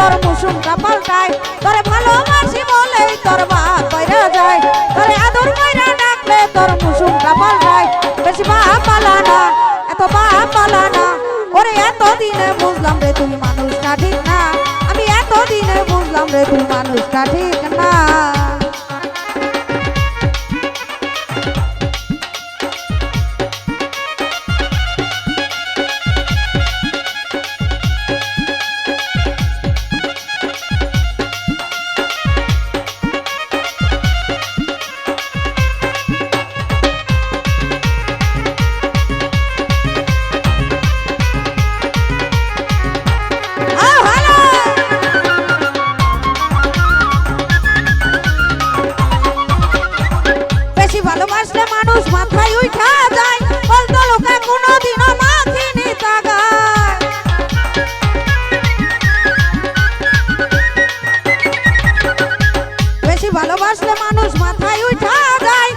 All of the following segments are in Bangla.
তোর মুসুমটা পাল্টায় তোরে ভালোবাসি বলেই তোর বাপ কইরা যায়, তোরে আদর কইরা ডাকলে তোর মুসুমটা পাল্টায় বেশি বাপ পালানা এত বাপ পালানা ওরে এত দিনে বুঝলাম রে তুই মানুষটা ঠিক না, আমি এত দিনে বুঝলাম রে তুই মানুষটা ঠিক না। মাথায় উঠা যায় বলতো লোকে কোনোদিনও মাখিনি তাগায়। বেশি ভালোবাসলে মানুষ মাথায় উঠা যায়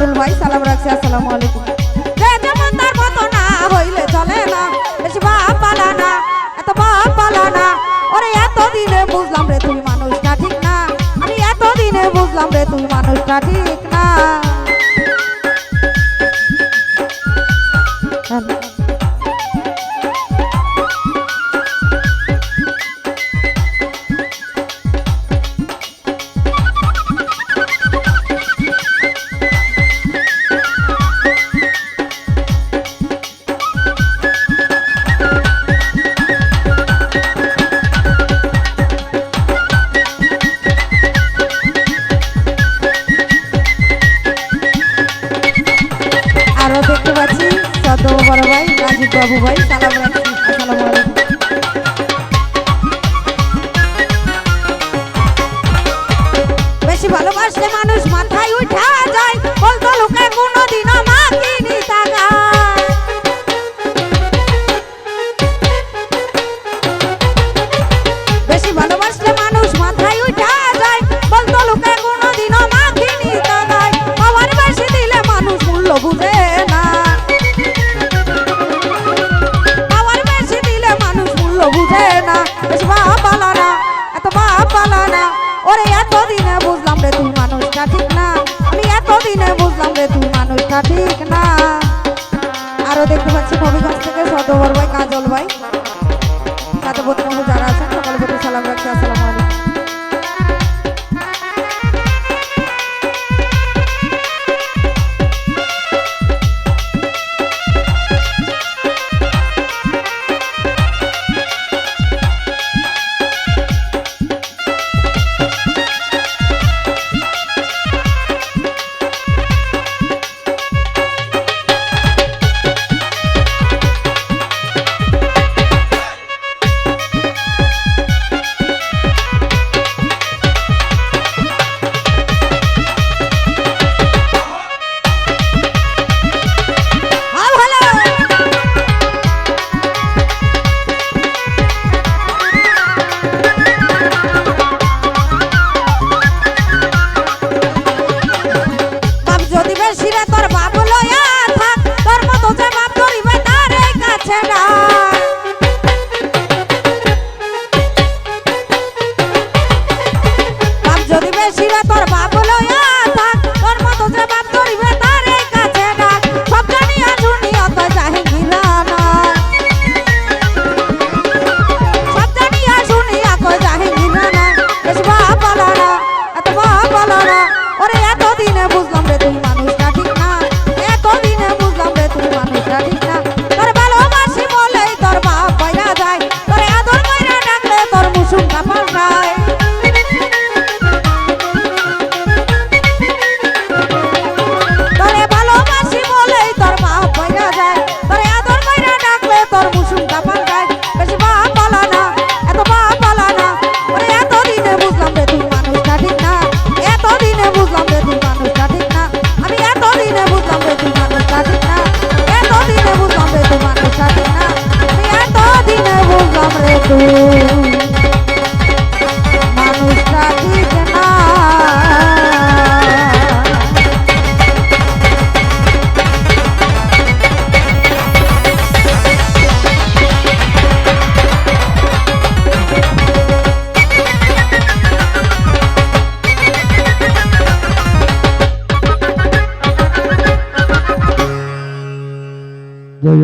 দুন্দুল ভাই, সালাম রাখছি, আসসালামু আলাইকুম। বুঝলাম রে তুই মানুষটা ঠিক না। আমি এতদিনে বুঝলাম রে তুই মানুষটা ঠিক না। বড় ভাই রাজীব বাবু ভাই সালাম রাখেন। আসসালামু আলাইকুম। না। ওরে এতদিনে বুঝলাম রে তুই মানুষটা ঠিক না। আমি এতদিনে বুঝলাম রে তুই মানুষটা ঠিক না। আরও দেখতে পাচ্ছি নবীগঞ্জ থেকে সদবর্গ যাই